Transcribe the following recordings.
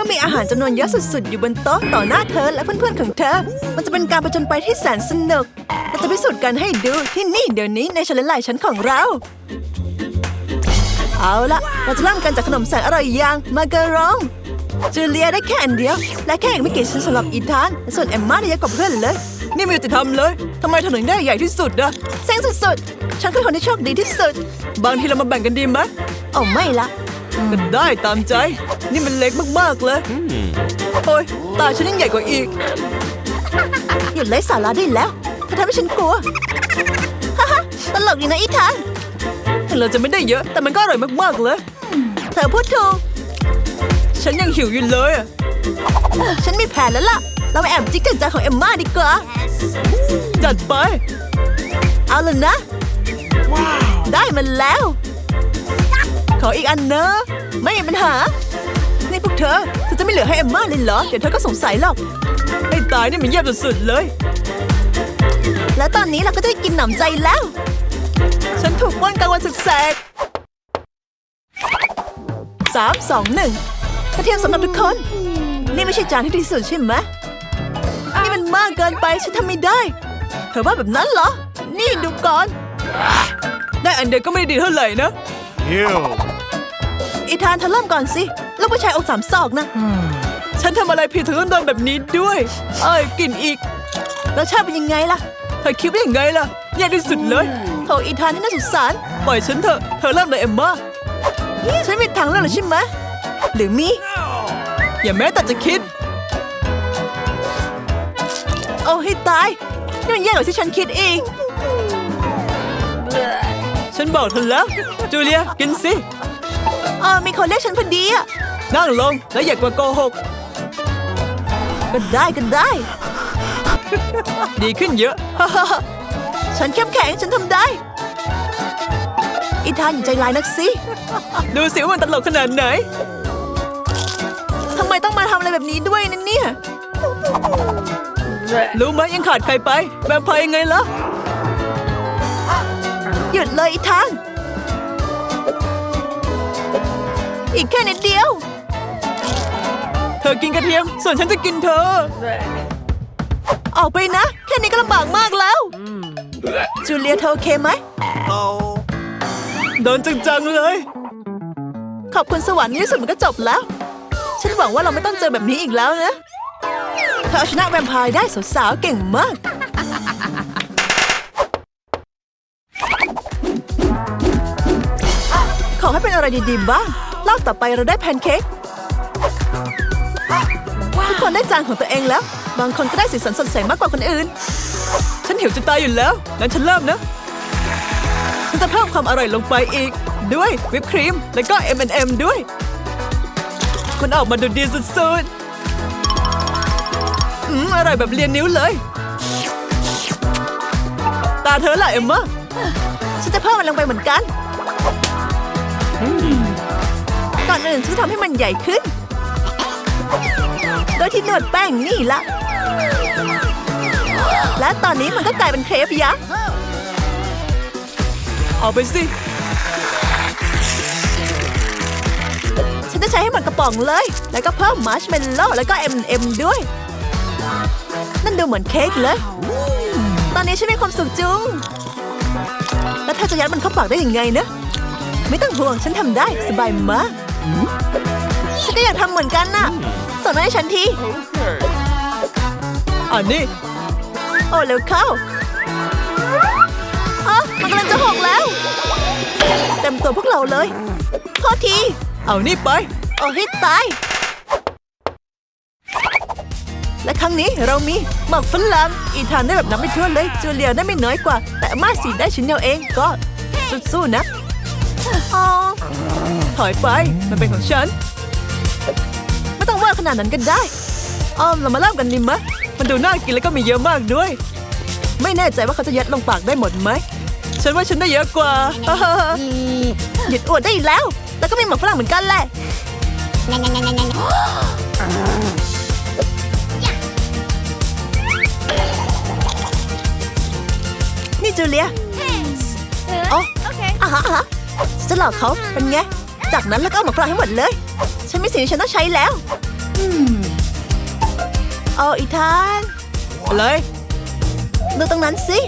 มื่อมีอาหารจำนวนเยอะสุดๆ อยู่บนโต๊ะต่อหน้าเธอและเพื่อนๆของเธอ มันจะเป็นการประจนไปที่แสนสนุกเราจะพิสูจน์กันให้ดูที่นี่เดี๋ยวนี้ในชาเลนจ์หลายชั้นของเรา เอาละเราจะเริ่มกันจากขนมแสนอร่อยอย่างมาการองจูเลียได้แค่อันเดียว และแค่อีกไม่กี่ชิ้นสำหรับอีธาน ส่วนเอมม่าได้เยอะกว่าเพื่อนเลย นี่ไม่ยุติธรรมเลยทำไมเธอถึงได้ใหญ่ที่สุดอะเซ็งสุดๆ ฉันคือคนที่โชคดีที่สุด บางทีเรามาแบ่งกันดีไหมโอ้ไม่ละ ก็ได้ตามใจ นี่มันเล็กมากๆเลย โอ้ยตาฉันยังใหญ่กว่าอีก หยุดไร้สาระได้แล้วเธอทำให้ฉันกลัว ฮ่าฮ่าตลกดีนะอีธานถึงเราจะไม่ได้เยอะแต่มันก็อร่อยมากๆเลย เธอพูดถูก ฉันยังหิวอยู่เลยอะฉันมีแผนแล้วล่ะ เราไปแอบจิ๊กกันใจของเอมม่าดีกว่า จัดไป เอาเลยนะ ได้มันแล้ว ขออีกอันนะ ไม่มีปัญหา นี่พวกเธอเธอจะไม่เหลือให้เอมม่าเลยเหรอ เดี๋ยวเธอก็สงสัยหรอกให้ตายนี่มันเยี่ยมสุดๆเลย แล้วตอนนี้เราก็ได้กินหนำใจแล้ว ฉันถูกปล้นกลางวันศึกแสกสามสองหนึ่งกระเทียมสำหรับทุกคน นี่ไม่ใช่จานที่ดีสุดใช่ไหมนี่มันมากเกินไปฉันทำไม่ได้ เธอว่าแบบนั้นเหรอ นี่ดูก่อน ได้อันเดียวก็ไม่ด้ดีเท่าไหร่นะ Ew. อีธานเธอเริ่มก่อนสิลูกผู้ชายอกสามศอกนะ ฉันทำอะไรผิดถึงต้องโดนแบบนี้ด้วย เอ้ยกลินอีกรสชาติเป็นยังไงล่ะ เธอคิดว่ายังไงล่ะแย่ที่สุดเลยโถอีธานที่น่าสงสาร ปล่อยฉันเถอะ เธอเริ่มเลยเอมมาฉันมีทางเลือกหรือใช่ไหมหรือมี อย่าแม้แต่จะคิดโอ้ให้ตายนี่มันแย่กว่าที่ฉันคิดเองฉันบอกเธอแล้ว จูเลีย กินสิ เออมีคนเรียกฉันพอดีอะนั่งลงแล้วอย่ากว่าโกหก ก็ได้ก็ได้ ดีขึ้นเยอะ ฉันเข้มแข็งฉันทำได้ อีธานอย่าใจร้ายนักสิ ดูสิว่ามันตลกขนาดไหน ทำไมต้องมาทำอะไรแบบนี้ด้วยนั่นเนี่ย รู้ไหมยังขาดใครไปแบบพายยังไงล่ะ หยุดเลยอีธาน อีกแค่นิดเดียว เธอกินกระเทียม ส่วนฉันจะกินเธอ ออกไปนะ แค่นี้ก็ลำบากมากแล้ว จูเลียเธอโอเคไหม Oh. โดนจังๆเลย ขอบคุณสวรรค์ในที่สุดมันก็จบแล้ว ฉันหวังว่าเราไม่ต้องเจอแบบนี้อีกแล้วนะเธอเอาชนะแวมไพร์ได้สาวๆเก่งมาก ขอให้เป็นอะไรดีๆบ้าง รอบต่อไปเราได้แพนเค้กทุกคนได้จานของตัวเองแล้ว บางคนก็ได้สีสันสดใสมากกว่าคนอื่น ฉันหิวจะตายอยู่แล้ว งั้นฉันเริ่มนะ ฉันจะเพิ่มความอร่อยลงไปอีก ด้วยวิปครีม แล้วก็ M&M ด้วย มันออกมาดูดีสุดๆ อืม อร่อยแบบเลียนนิ้วเลย ตาเธอล่ะเอ็มมาฉันจะเพิ่มมันลงไปเหมือนกัน ก่อนอื่นฉันทำให้มันใหญ่ขึ้น โดยที่นวดแป้งนี่ละ และตอนนี้มันก็กลายเป็นเครปยักษ์เอาไปสิ ฉันจะใช้ให้หมดกระป๋องเลย แล้วก็เพิ่มมาร์ชเมลโล่แล้วก็ M&M ด้วย นั่นดูเหมือนเค้กเลย ตอนนี้ฉันมีความสุขจุง แล้วเธอจะยัดมันเข้าปากได้ยังไงนะ ไม่ต้องห่วงฉันทำได้สบายมาก ฉันก็อยากทำเหมือนกันน่ะส่งมาให้ฉันทีอันนี้ โอ้เร็วเข้าอ๋อมันกำลังจะหกแล้ว เต็มตัวพวกเราเลยโทษที เอานี่ไปโอ้ให้ตาย และครั้งนี้เรามีหมักฝรั่งอีธานได้แบบน้ำไม่ทั่วเลยจูเลียได้ไม่น้อยกว่า แต่อามาสีได้ชิ้นเดียวเองก็สู้ๆนะอ๋อ ถอยไป มันเป็นของฉัน ไม่ต้องว่าขนาดนั้นก็ได้ อ้อมเรามาเริ่มกันดีมะ มันดูน่ากินแล้วก็มีเยอะมากด้วย ไม่แน่ใจว่าเขาจะยัดลงปากได้หมดไหม ฉันว่าฉันได้เยอะกว่า หยุดอวดได้อีกแล้ว แล้วก็มีหมักฝรั่งเหมือนกันแหละนี่จูเลียอ๋อ Okay. อะฮะอะฮะฉัน จะหลอกเขาเป็นไง จากนั้นแล้วก็เอาหมักฝรั่งให้หมดเลย ฉันมีสิ่งที่ฉันต้องใช้แล้วเอาอีธานอะไรดูตรงนั้นสิ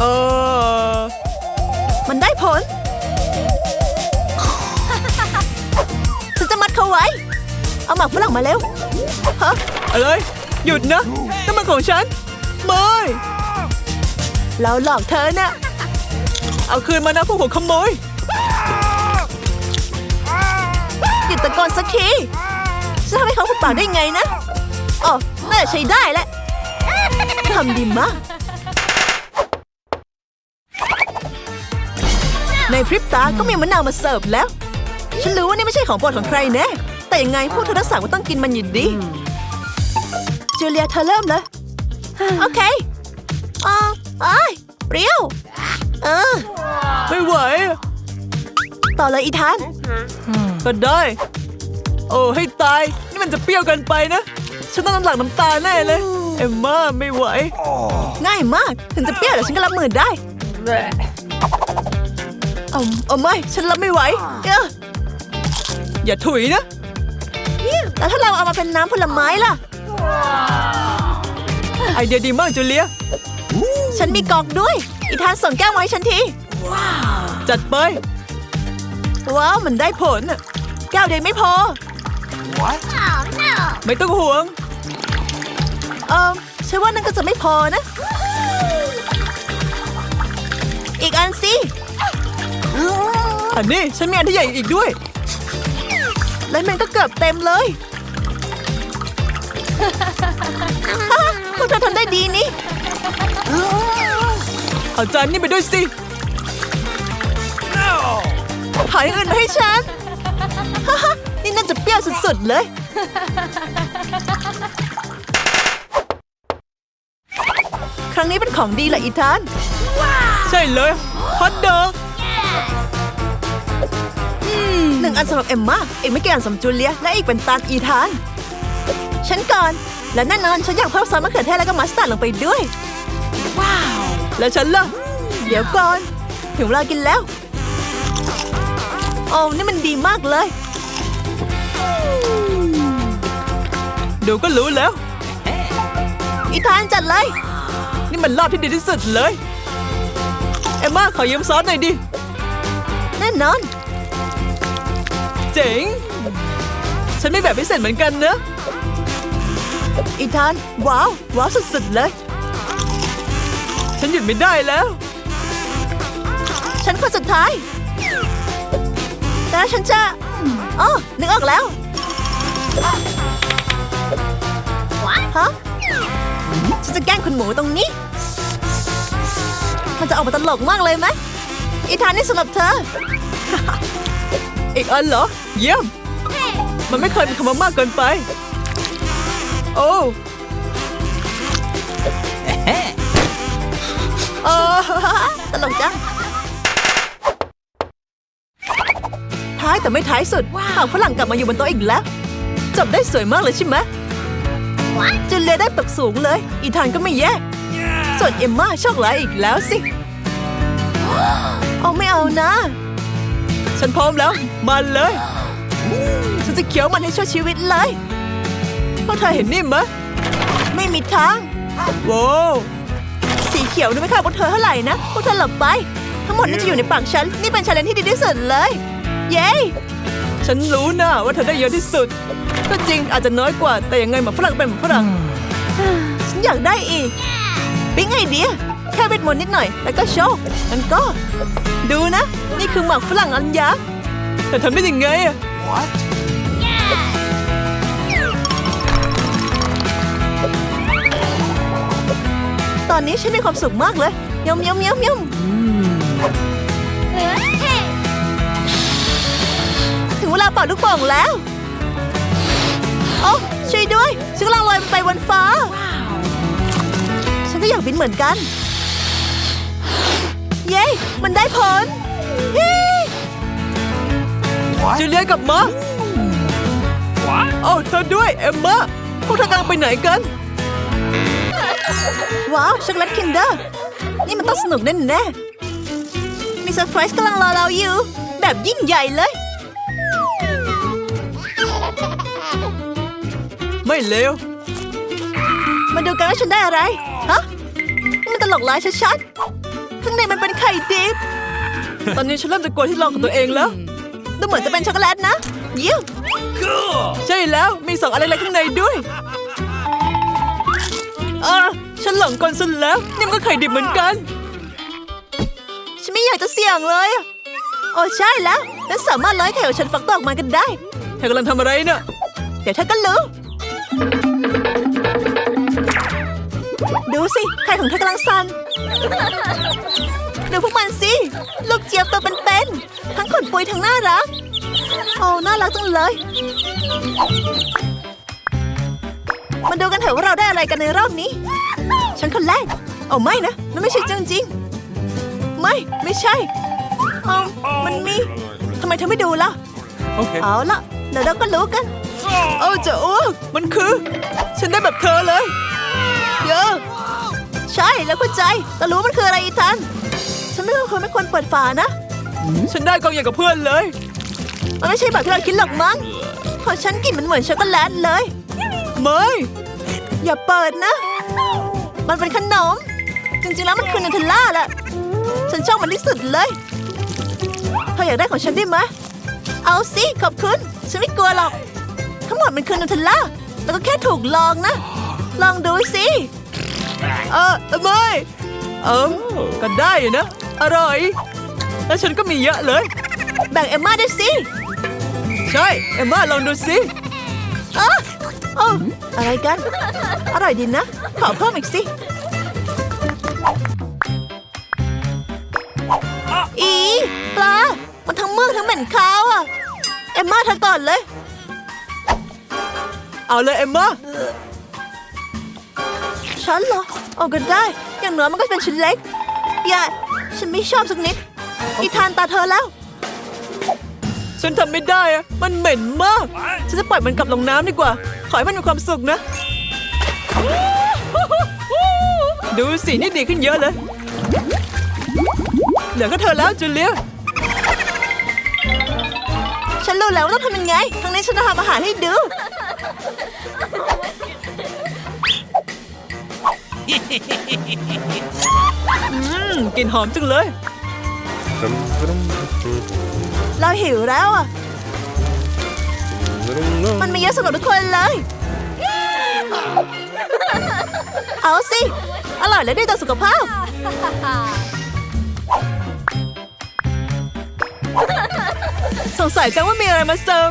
เออมันได้ผล ฉันจะมัดเขาไว้ เอาหมากฝรั่งมาเร็วฮะอะไร หยุดนะนั่นมันของฉัน ไม่ เราหลอกเธอนะ เอาคืนมานะพวกหัวขโมยหยุดตะโกนสักทีจะทำให้เขาหุบปากได้ไงนะอ๋อน่าใช้ได้แหละทำดีมาก ในพริบตาก็มีมะนาวมาเสิร์ฟแล้ว ฉันรู้ว่านี่ไม่ใช่ของโปรดของใครแน่แต่ยังไงพวกเธอทั้งสามก็ต้องกินมันอยู่ดีจูเลียเธอเริ่มเลย โอเคอ๋อไอ้ยเปรี้ยว เออ ไม่ไหว ต่อเลยอีธาน ก็ได้ โอ้ให้ตาย นี่มันจะเปรี้ยวเกันไปนะ ฉันต้องน้ำหลังน้ำตาแน่เลย เอมม่าไม่ไหว ง่ายมาก ถึงจะเปรี้ยวแต่ฉันก็รับมือได้เอาเอาไม่ ฉันรับไม่ไหวเอ้ออย่าถุยนะ แล้วถ้าเราเอามาเป็นน้ำผลไม้ล่ะ ไอเดียดีมากจูเลีย ฉันมีกอกด้วย อีธานส่งแก้วมาให้ฉันทีจัดไป ว้าว มันได้ผลอะแก้วเดียวไม่พอไม่ต้องห่วง เออฉันว่านั่นก็จะไม่พอนะ อีกอันสิอันนี้ฉันมีอันที่ใหญ่อีกด้วย แล้วมันก็เกือบเต็มเลยฮ่าพวกเธอทำได้ดีนี่ เอาจานนี่ไปด้วยสิ หาอย่างอื่นมาให้ฉันฮ่าฮ่านี่น่าจะเปรี้ยวสุดๆเลย ครั้งนี้เป็นของดีแหละอีธาน ใช่เลยฮอตดอกหนึ่งอันสำหรับเอมมาอีกไม่กี่อันสำหรับจูเลีย และอีกเป็นตานอีธาน ฉันก่อน และแน่นอนฉันอยากเพิ่มซอสมะเขือเทศแล้วก็มัสตาร์ดลงไปด้วยว้าว แล้วฉันล่ะ เดี๋ยวก่อน ถึงเวลากินแล้ว โอ้นี่มันดีมากเลย ดูก็รู้แล้ว อีธานจัดเลย นี่มันรอบที่ดีที่สุดเลย เอมมาขอยืมซอสหน่อยดิ แน่นอน เจ๋ง ฉันไม่แบบพิเศษเหมือนกันเนอะอีธาน ว้าว ว้าวสุดๆเลย ฉันหยุดไม่ได้แล้ว ฉันคนสุดท้าย แต่ฉันจะอ๋อนึกออกแล้วฮะฉันจะแกล้งคุณหมูตรงนี้ มันจะออกมาตลกมากเลยไหมอีธานนี่สำหรับเธอ อีกอันเหรอ เยี่ยม มันไม่เคยมีคำว่ามากเกินไป โอ้ เออตลกจัง ท้ายแต่ไม่ท้ายสุดหางฝรั่งกลับมาอยู่บนโต๊ะอีกแล้ว จบได้สวยมากเลยใช่ไหมจูเลียได้ตกสูงเลย อีธานก็ไม่แย่ส่วนเอมม่าโชคร้ายอีกแล้วสิ เอาไม่เอานะ ฉันพร้อมแล้ว มาเลย ฉันจะเคี้ยวมันให้ชั่วชีวิตเลยพวกเธอเห็นนี่มะไม่มีทางว้าวสี เขียวนี่ไม่เข้าพวกเธอเท่าไหร่นะ พวกเธอหลับไป ทั้งหมดนี่จะอยู่ในปากฉัน นี่เป็นชาเลนที่ดีที่สุดเลย เย้ ฉันรู้นะว่าเธอได้เยอะที่สุด ก็จริงอาจจะน้อยกว่า แต่ยังไงหมาฝรั่งเป็นหมาฝรั่ง ฉันอยากได้อีก ปิ๊งไอเดีย แค่เวทมนต์นิดหน่อย แล้วก็โชว์มันก็ ดูนะ นี่คือหมากฝรั่งอันยักษ์แต่ทำได้ยังไงอะ ตอนนี้ฉันมีความสุขมากเลยยมยมยมยมถึงเวลาเป่าลูกโป่งแล้ว โอ้ช่วยด้วยฉันกำลังลอยไปบนฟ้า ฉันก็อยากบินเหมือนกัน เย้ มันได้ผลเย้จูเลียกลับมาโอ้เธอด้วย เอมมาพวกเธอกำลังไปไหนกัน ว้าวช็อกโกแลตคินเดอร์ นี่มันต้องสนุกแน่แน่ๆมีเซอร์ไพรส์กำลังรอเราอยู่ แบบยิ่งใหญ่เลย ไม่เลวมาดูกันว่าฉันได้อะไร ฮะนี่มันตลกร้ายชัดๆ ข้างในมันเป็นไข่ดิบ ตอนนี้ฉันเริ่มจะกลัวที่ลองของตัวเองแล้ว ดูเหมือนจะเป็นช็อกโกแลตนะ เยี่ยมใช่แล้ว มีสองอะไรอะไรข้างในด้วยอ่า ฉันหลงกลซะแล้วนี่มันก็ไข่ดิบเหมือนกัน ฉันไม่อยากจะเสี่ยงเลยอะโอ้ใช่แล้วฉันสามารถร้อยไข่ของฉันฟักตัวออกมากันได้ เธอกำลังทำอะไรเนะ่ะเดี๋ยวเธอก็รู้ ดูสิไข่ของเธอกำลังสั่นดูพวกมันสิ ลูกเจี๊ยบตัวเป็นๆทั้งขนปุยทั้งน่ารัก โอ้น่ารักจังเลยมาดูกันเถอะว่าเราได้อะไรกันในรอบนี้ ฉันคนแรกเอาไม่นะนั่นไม่ใช่จริงจริงๆไม่ ไม่ใช่เอามันมีทำไมเธอไม่ดูล่ะ Okay. เอาละเดี๋ยวเราก็รู้กัน โอ้จะอ้วกมันคือ ฉันได้แบบเธอเลย เยอะ ใช่แล้วเข้าใจ แต่รู้ว่ามันคืออะไรอีทัน ฉันไม่รู้คนไม่ควรเปิดฝานะ ฉันได้กองอย่างกับเพื่อนเลย มันไม่ใช่แบบที่เราคิดหรอกมั้งของฉันกลิ่นมันเหมือนช็อกโกแลตเลย ไม่ อย่าเปิดนะ มันเป็นขนม จริงๆแล้วมันคือนูเทลล่าแหละ ฉันชอบมันที่สุดเลย เธออยากได้ของฉันได้ไหมเอาสิขอบคุณ ฉันไม่กลัวหรอก ทั้งหมดมันคือนูเทลล่า แล้วก็แค่ถูกลองนะ ลองดูสิ เออไม่เอิมก็ได้นะ อร่อย แล้วฉันก็มีเยอะเลย แบ่งเอมม่าด้วยสิ ใช่ เอมม่าลองดูสิอะอ๋ออะไรกัน อร่อยดีนะ ขอเพิ่มอีกสิ อีปลา มันทั้งเมือกทั้งเหม็นคาวอะ เอมม่าเธอก่อนเลย เอาเลยเอมม่าฉันเหรอเอาก็ได้ อย่างน้อยมันก็เป็นชิ้นเล็ก อย่า ฉันไม่ชอบสักนิด อีทานตาเธอแล้ว ฉันทำไม่ได้อะมันเหม็นมาก ฉันจะปล่อยมันกลับลงน้ำดีกว่า ขอให้มันมีความสุขนะ ดูสินี่ดีขึ้นเยอะเลย เหลือก็เธอแล้วจูเลียฉันรู้แล้วว่าต้องทำยังไงครั้งนี้ฉันจะทำอาหารให้ดู อืมกลิ่นหอมจังเลย เราหิวแล้วอะ มันมีเยอะสำหรับทุกคนเลย เอาสิ อร่อยและดีต่อสุขภาพ สงสัยจังว่ามีอะไรมาเสิร์ฟ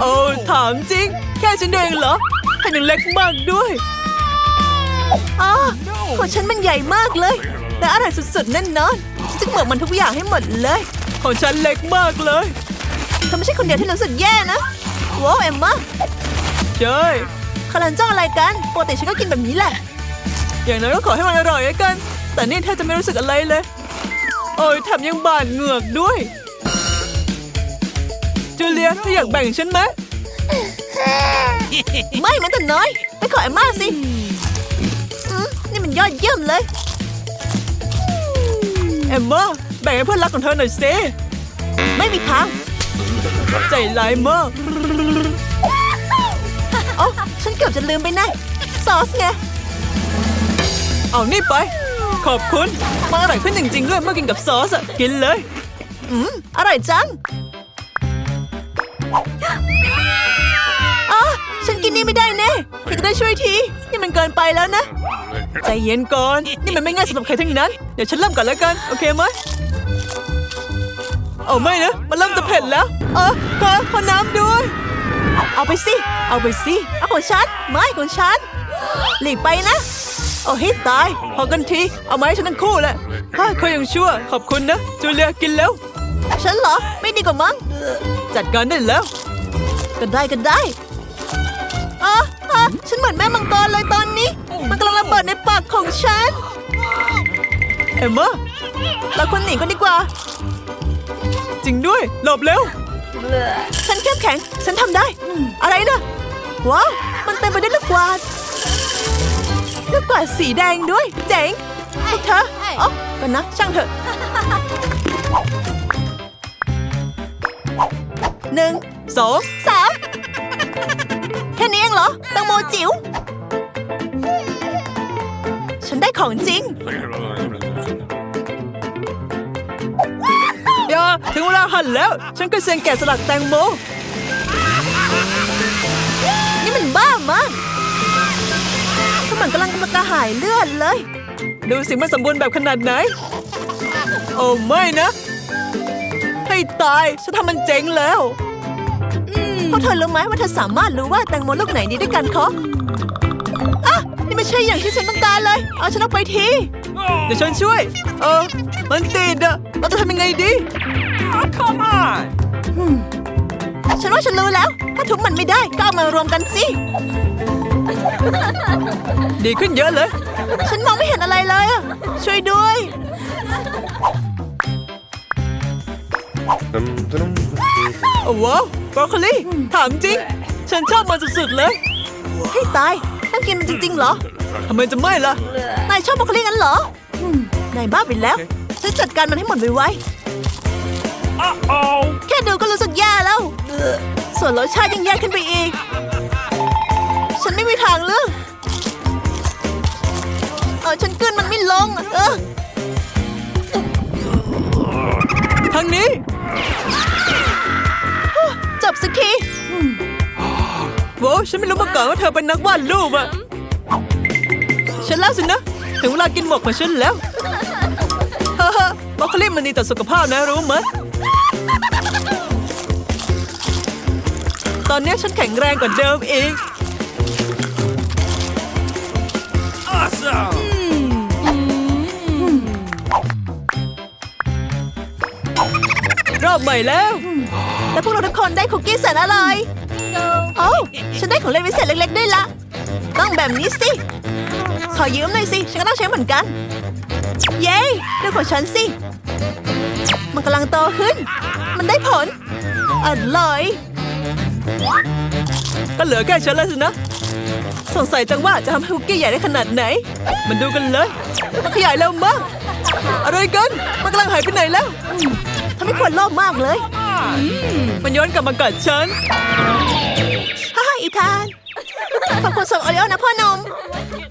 โอ้ถามจริง แค่ฉันเองเหรอแค่ยังเล็กมากด้วยอ๋อของฉันมันใหญ่มากเลยแต่อร่อยสุดๆแน่นอนจึงเหมือนมันทุกอย่างให้หมดเลย ของฉันเล็กมากเลยเธอไม่ใช่คนเดียวที่รู้สึกแย่นะว้าวเอ็มมาใช่คารันจ้องอะไรกันปกติฉันก็กินแบบนี้แหละ อย่างน้อยก็ขอให้มันอร่อยแล้วกัน แต่นี่แทบจะไม่รู้สึกอะไรเลย โอ้ยแถมยังบาดเหงือกด้วย จูเลียเธออยากแบ่งฉันไหมไม่มันแต่น้อย ไปขอเอมม่าสิอืมนี่มันยอดเยี่ยมเลย เอมม่า แบ่งให้เพื่อนรักของเธอหน่อยสิไม่มีทาง ใจร้ายมากโอ้ฉันเกือบจะลืมไปนะซอสไง เอานี่ไป ขอบคุณ มันอร่อยขึ้นจริงๆด้วยเมื่อกินกับซอสอะกินเลย อืม อร่อยจังอ๋อฉันกินนี่ไม่ได้แน่อยากจะได้ช่วยที นี่มันเกินไปแล้วนะ ใจเย็นก่อน นี่มันไม่ง่ายสำหรับใครทั้งนั้น เดี๋ยวฉันเริ่มก่อนแล้วกัน โอเคไหม เอาไม่นะ มันเริ่มจะเผ็ดแล้ว เออขอขอน้ำด้วย เอาไปสิ เอาไปสิ เอาของฉัน ไม่ของฉัน หลีกไปนะ โอ้ให้ตาย พอกันที เอาไมาให้ฉันทั้งคู่แหละฮ่าเขายังชั่ว ขอบคุณนะ จูเลียกินแล้ว ฉันเหรอ ไม่ดีกว่ามั้ง จัดการได้แล้ว ก็ได้ก็ได้อ๋ออ๋อฉันเหมือนแม่มังกรเลยตอนนี้ มันกำลังระเบิดในปากของฉัน เอ็มมาเราควรหนีกันดีกว่า จริงด้วย หลบเร็ว ฉันเข้มแข็ง ฉันทำได้ อะไรนะว้าว มันเต็มไปด้วยลูกกวาดลูกกวาดสีแดงด้วย เจ๋งพวกเธออ๋อกันนะ ช่างเถอะหนึ่งสองสามแค่นี้เองเหรอตังโมจิ๋ว ฉันได้ของจริง เดี๋ยวถึงเวลาหั่นแล้ว ฉันก็เซ็นแกะสลักแตงโม นี่มันบ้ามากก็เหมือนกำลังมากระหายเลือดเลย ดูสิมันสมบูรณ์แบบขนาดไหน โอ้ไม่นะ ให้ตาย ฉันทำมันเจ๊งแล้วเพราะเธอรู้ไหมว่าเธอสามารถรู้ว่าแตงโมลูกไหนดีด้วยกันคะอะ นี่ไม่ใช่อย่างที่ฉันต้องการเลย เอาฉันออกไปที เดี๋ยวฉันช่วย เออ มันติดอะเราจะทำยังไงดี Come on! ฉันว่าฉันรู้แล้ว ถ้าทุบมันไม่ได้ก็เอามารวมกันสิ ดีขึ้นเยอะเลย ฉันมองไม่เห็นอะไรเลยอะช่วยด้วย โอ้ว้าวบรอกโคลีถามจริง ฉันชอบมันสุดๆเลยให้ตายต้องกินมันจริงๆเหรอ ทำไมจะไม่ล่ะ นายชอบบรอกโคลีงั้นเหรออืมนายบ้าไปแล้ว ฉันจัดการมันให้หมดไวๆ Uh-oh! แค่ดูก็รู้สึกแย่แล้ว ส่วนรสชาติยังแย่ขึ้นไปอีก ฉันไม่มีทางเลือกเออฉันกลืนมันไม่ลง เออทางนี้ จบสักทีโว้ฉันไม่รู้มาก่อนว่าเธอเป็นนักวาดรูปอะฉันแล้วสินะ ถึงเวลากินหมกของฉันแล้วเฮ้อ บรอกโคลีมันดีต่อสุขภาพนะรู้ไหมตอนนี้ฉันแข็งแรงกว่าเดิมอีก Awesome! รอบใหม่แล้ว และพวกเราทุกคนได้คุกกี้แสนอร่อยโอ้าฉันได้ของเล่นพิเศษเล็กๆด้วยละ ต้องแบบนี้สิ ขอยืมหน่อยสิ ฉันก็ต้องใช้เหมือนกัน เย้ดูของฉันสิ มันกำลังโตขึ้น มันได้ผลอร่อย ก็เหลือแค่ฉันแล้วสินะ สงสัยจังว่าจะทำให้คุกกี้ใหญ่ได้ขนาดไหน มันดูกันเลย มันขยายเร็วมาก อะไรกัน มันกำลังหายไปไหนแล้วทำให้ควรโลภมากเลย มันย้อนกลับมากัดฉันฮ่าอีธาน ขอบคุณส่งโอริโอนะพ่อหนม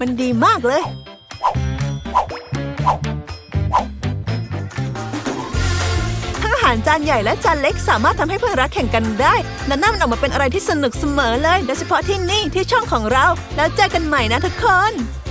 มันดีมากเลย หารจานใหญ่และจานเล็กสามารถทำให้เพื่อนรักแข่งกันได้ และนั่นมันออกมาเป็นอะไรที่สนุกเสมอเลย โดยเฉพาะที่นี่ที่ช่องของเรา แล้วเจอกันใหม่นะทุกคน